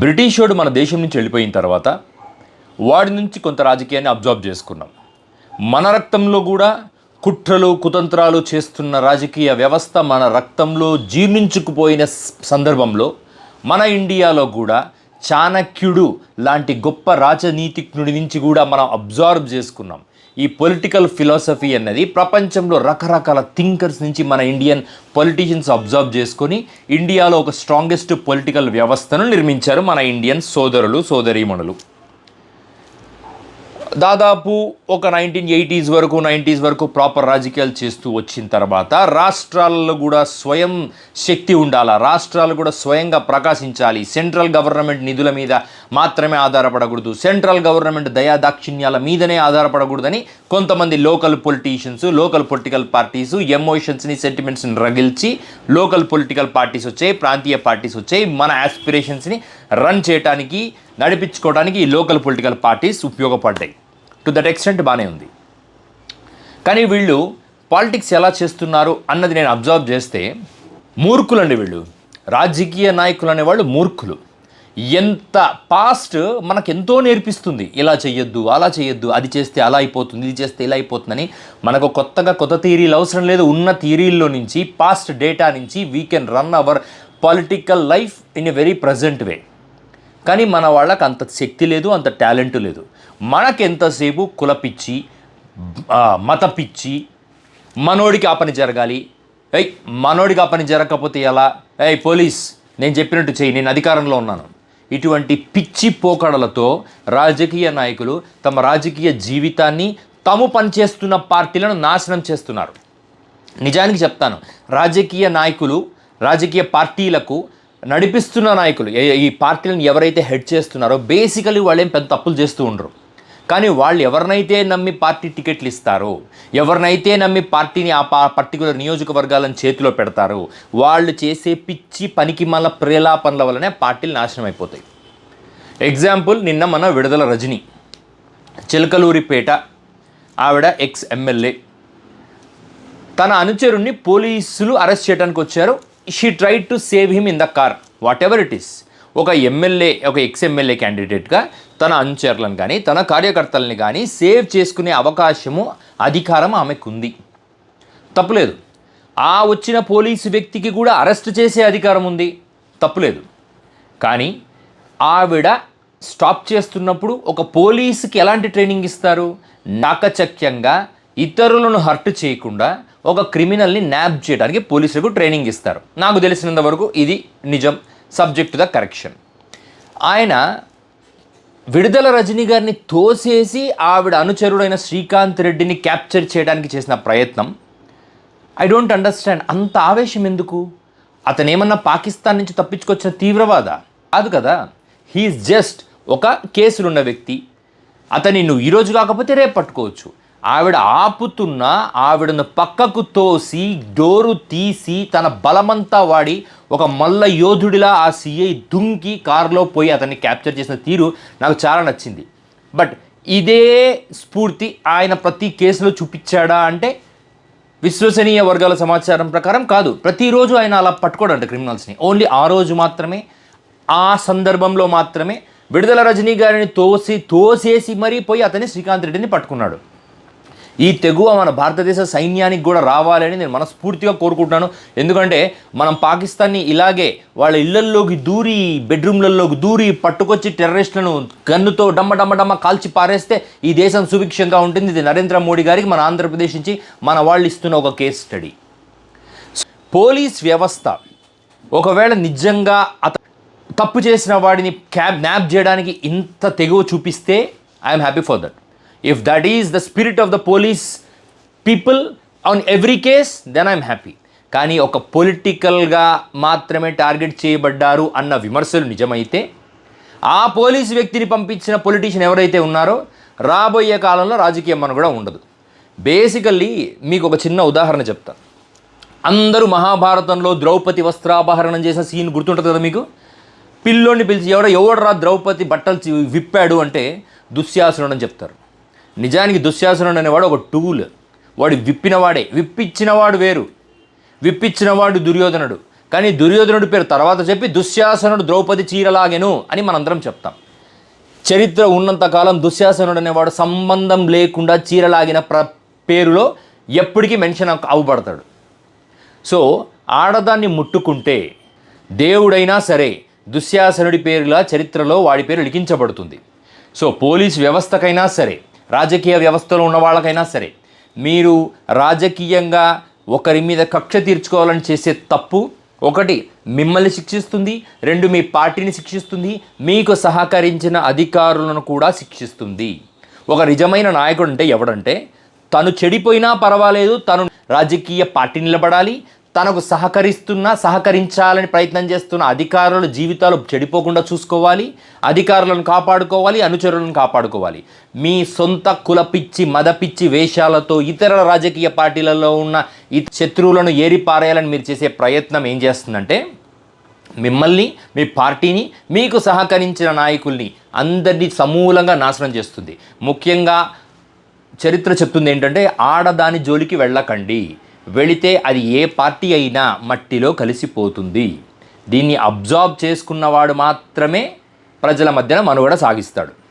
బ్రిటిషోడు మన దేశం నుంచి వెళ్ళిపోయిన తర్వాత వాడి నుంచి కొంత రాజకీయాన్ని అబ్జర్వ్ చేసుకున్నాం. మన రక్తంలో కూడా కుట్రలు కుతంత్రాలు చేస్తున్న రాజకీయ వ్యవస్థ మన రక్తంలో జీర్ణించుకుపోయిన సందర్భంలో మన ఇండియాలో కూడా చాణక్యుడు లాంటి గొప్ప రాజనీతిజ్ఞుడి నుంచి కూడా మనం అబ్జర్వ్ చేసుకున్నాం. ఈ పొలిటికల్ ఫిలాసఫీ అన్నది ప్రపంచంలో రకరకాల థింకర్స్ నుంచి మన ఇండియన్ పొలిటీషియన్స్ అబ్జర్వ్ చేసుకొని ఇండియాలో ఒక స్ట్రాంగెస్ట్ పొలిటికల్ వ్యవస్థను నిర్మించారు మన ఇండియన్ సోదరులు సోదరీమణులు. దాదాపు ఒక నైన్టీన్ ఎయిటీస్ వరకు నైంటీస్ వరకు ప్రాపర్ రాజకీయాలు చేస్తూ వచ్చిన తర్వాత రాష్ట్రాలలో కూడా స్వయం శక్తి ఉండాలా? రాష్ట్రాలు కూడా స్వయంగా ప్రకాశించాలి. సెంట్రల్ గవర్నమెంట్ నిధుల మీద మాత్రమే ఆధారపడకూడదు. సెంట్రల్ గవర్నమెంట్ దయాదాక్షిణ్యాల మీదనే ఆధారపడకూడదని కొంతమంది local politicians local political parties ఎమోషన్స్ని సెంటిమెంట్స్ని రగిల్చి లోకల్ పొలిటికల్ పార్టీస్ వచ్చాయి ప్రాంతీయ పార్టీస్ వచ్చాయి మన యాస్పిరేషన్స్ని రన్ చేయడానికి నడిపించుకోవడానికి ఈ లోకల్ పొలిటికల్ పార్టీస్ ఉపయోగపడ్డాయి. టు దట్ ఎక్స్టెంట్ బాగానే ఉంది. కానీ వీళ్ళు పాలిటిక్స్ ఎలా చేస్తున్నారు అన్నది నేను అబ్జర్వ్ చేస్తే మూర్ఖులండి వీళ్ళు. రాజకీయ నాయకులు అనేవాళ్ళు మూర్ఖులు. ఎంత పాస్ట్ మనకు ఎంతో నేర్పిస్తుంది. ఇలా చేయొద్దు అలా చేయొద్దు అది చేస్తే అలా అయిపోతుంది ఇది చేస్తే ఇలా అయిపోతుందని మనకు కొత్తగా కొత్త థియరీలు అవసరం లేదు. ఉన్న థియరీల్లో నుంచి పాస్ట్ డేటా నుంచి we can run our political life in a very present way కానీ మన వాళ్ళకి అంత శక్తి లేదు అంత టాలెంట్ లేదు. మనకెంతసేపు కులపిచ్చి మతపిచ్చి మనోడికి ఆ పని జరగాలి? ఏయ్ మనోడికి ఆ పని జరగకపోతే ఎలా? ఏయ్ పోలీస్ నేను చెప్పినట్టు చెయ్యి నేను అధికారంలో ఉన్నాను. ఇటువంటి పిచ్చి పోకడలతో రాజకీయ నాయకులు తమ రాజకీయ జీవితాన్ని తాము పనిచేస్తున్న పార్టీలను నాశనం చేస్తున్నారు. నిజానికి చెప్తాను రాజకీయ నాయకులు రాజకీయ పార్టీలకు నడిపిస్తున్న నాయకులు ఏ- ఈ పార్టీలను ఎవరైతే హెడ్ చేస్తున్నారో బేసికలీ వాళ్ళు ఏం పెద్ద తప్పులు చేస్తూ ఉండరు. కానీ వాళ్ళు ఎవరినైతే నమ్మి పార్టీ టికెట్లు ఇస్తారో ఎవరినైతే నమ్మి పార్టీని ఆ పా పర్టికులర్ నియోజకవర్గాలను చేతిలో పెడతారో వాళ్ళు చేసే పిచ్చి పనికి మళ్ళ ప్రేలాపనల వలనే పార్టీలు నాశనం అయిపోతాయి. ఎగ్జాంపుల్ నిన్న మన విడుదల రజని. చిలకలూరిపేట ఆవిడ ఎక్స్ ఎమ్మెల్యే తన అనుచరుణ్ణి పోలీసులు అరెస్ట్ చేయడానికి వచ్చారు. She try to save him in the car whatever it is ఒక ఎమ్మెల్యే ఒక ఎక్స్ ఎమ్మెల్యే క్యాండిడేట్గా తన అనుచరులను కానీ తన కార్యకర్తలని కానీ సేవ్ చేసుకునే అవకాశము అధికారం ఆమెకుంది. తప్పులేదు. ఆ వచ్చిన పోలీసు వ్యక్తికి కూడా అరెస్ట్ చేసే అధికారం ఉంది. తప్పులేదు. కానీ ఆవిడ స్టాప్ చేస్తున్నప్పుడు ఒక పోలీసుకి ఎలాంటి ట్రైనింగ్ ఇస్తారు? నాకచక్యంగా ఇతరులను హర్ట్ చేయకుండా ఒక క్రిమినల్ని న్యాప్ చేయడానికి పోలీసులకు ట్రైనింగ్ ఇస్తారు. నాకు తెలిసినంత వరకు ఇది నిజం సబ్జెక్ట్ ద కరెక్షన్ ఆయన విడుదల రజనీ గారిని తోసేసి ఆవిడ అనుచరుడైన శ్రీకాంత్ రెడ్డిని క్యాప్చర్ చేయడానికి చేసిన ప్రయత్నం. ఐ డోంట్ అండర్స్టాండ్ అంత ఆవేశం ఎందుకు? అతను ఏమన్నా పాకిస్తాన్ నుంచి తప్పించుకొచ్చిన తీవ్రవాద? కాదు కదా. హీఈస్ జస్ట్ ఒక కేసులున్న వ్యక్తి. అతని నువ్వు ఈరోజు కాకపోతే రేపు పట్టుకోవచ్చు. ఆవిడ ఆపుతున్న ఆవిడను పక్కకు తోసి డోరు తీసి తన బలమంతా వాడి ఒక మల్ల యోధుడిలా ఆ సిఐ దుంకి కారులో పోయి అతన్ని క్యాప్చర్ చేసిన తీరు నాకు చాలా నచ్చింది. బట్ ఇదే స్ఫూర్తి ఆయన ప్రతి కేసులో చూపించాడా అంటే విశ్వసనీయ వర్గాల సమాచారం ప్రకారం కాదు. ప్రతిరోజు ఆయన అలా పట్టుకోడంట క్రిమినల్స్ని. ఓన్లీ ఆ రోజు మాత్రమే ఆ సందర్భంలో మాత్రమే విడుదల రజనీ గారిని తోసి తోసేసి మరీ పోయి అతని శ్రీకాంత్ రెడ్డిని పట్టుకున్నాడు. ఈ తెగువ మన భారతదేశ సైన్యానికి కూడా రావాలని నేను మనస్ఫూర్తిగా కోరుకుంటున్నాను. ఎందుకంటే మనం పాకిస్తాన్ని ఇలాగే వాళ్ళ ఇళ్ళల్లోకి దూరి బెడ్రూమ్లలోకి దూరి పట్టుకొచ్చి టెర్రరిస్టులను గన్నుతో డమ్మ డమ్మ డమ్మ కాల్చి పారేస్తే ఈ దేశం సుభిక్షంగా ఉంటుంది. ఇది నరేంద్ర మోడీ గారికి మన ఆంధ్రప్రదేశ్ నుంచి మన వాళ్ళు ఇస్తున్న ఒక కేస్ స్టడీ. పోలీస్ వ్యవస్థ ఒకవేళ నిజంగా అత తప్పు చేసిన వాడిని క్యాబ్ న్యాప్ చేయడానికి ఇంత తెగువ చూపిస్తే I'm happy for that. If that is the spirit of the police people on every case then I'm happy కానీ ఒక పొలిటికల్గా మాత్రమే టార్గెట్ చేయబడ్డారు అన్న విమర్శలు నిజమైతే ఆ పోలీస్ వ్యక్తిని పంపించిన పొలిటీషియన్ ఎవరైతే ఉన్నారో రాబోయే కాలంలో రాజకీయం మనం కూడా ఉండదు. బేసికల్లీ మీకు ఒక చిన్న ఉదాహరణ చెప్తాను అందరూ మహాభారతంలో ద్రౌపది వస్త్రాపహరణం చేసిన సీన్ గుర్తుంటుంది కదా మీకు? పిల్లోని పిలిచి ఎవడో ఎవడరా ద్రౌపది బట్టలు విప్పాడు అంటే దుశ్శాసనుడు అని చెప్తారు. నిజానికి దుశ్శాసనుడు అనేవాడు ఒక టూల్. వాడు విప్పినవాడే. విప్పించినవాడు వేరు. విప్పించినవాడు దుర్యోధనుడు. కానీ దుర్యోధనుడి పేరు తర్వాత చెప్పి దుశ్శాసనుడు ద్రౌపది చీరలాగెను అని మనందరం చెప్తాం. చరిత్ర ఉన్నంతకాలం దుశ్శాసనుడు అనేవాడు సంబంధం లేకుండా చీరలాగిన ప్ర పేరులో ఎప్పటికీ మెన్షన్ అవ్వబడతాడు. సో ఆడదాన్ని ముట్టుకుంటే దేవుడైనా సరే దుశ్శాసనుడి పేరులా చరిత్రలో వాడి పేరు లిఖించబడుతుంది. సో పోలీస్ వ్యవస్థకైనా సరే రాజకీయ వ్యవస్థలో ఉన్న వాళ్ళకైనా సరే మీరు రాజకీయంగా ఒకరి మీద కక్ష తీర్చుకోవాలని చేసే తప్పు ఒకటి మిమ్మల్ని శిక్షిస్తుంది రెండు మీ పార్టీని శిక్షిస్తుంది మీకు సహకరించిన అధికారులను కూడా శిక్షిస్తుంది. ఒక నిజమైన నాయకుడు అంటే ఎవడంటే తను చెడిపోయినా పర్వాలేదు తను రాజకీయ పార్టీ నిలబడాలి తనకు సహకరిస్తున్న సహకరించాలని ప్రయత్నం చేస్తున్న అధికారుల జీవితాలు చెడిపోకుండా చూసుకోవాలి అధికారులను కాపాడుకోవాలి అనుచరులను కాపాడుకోవాలి. మీ సొంత కులపిచ్చి మదపిచ్చి వేషాలతో ఇతర రాజకీయ పార్టీలలో ఉన్న ఈ శత్రువులను ఏరిపారేయాలని మీరు చేసే ప్రయత్నం ఏం చేస్తుందంటే మిమ్మల్ని మీ పార్టీని మీకు సహకరించిన నాయకుల్ని అందరినీ సమూలంగా నాశనం చేస్తుంది. ముఖ్యంగా చరిత్ర చెప్తుంది ఏంటంటే ఆడదాని జోలికి వెళ్ళకండి. వెళితే అది ఏ పార్టీ అయినా మట్టిలో కలిసిపోతుంది. దీన్ని అబ్జార్బ్ చేసుకున్నవాడు మాత్రమే ప్రజల మధ్యన మనుగడ సాగిస్తాడు.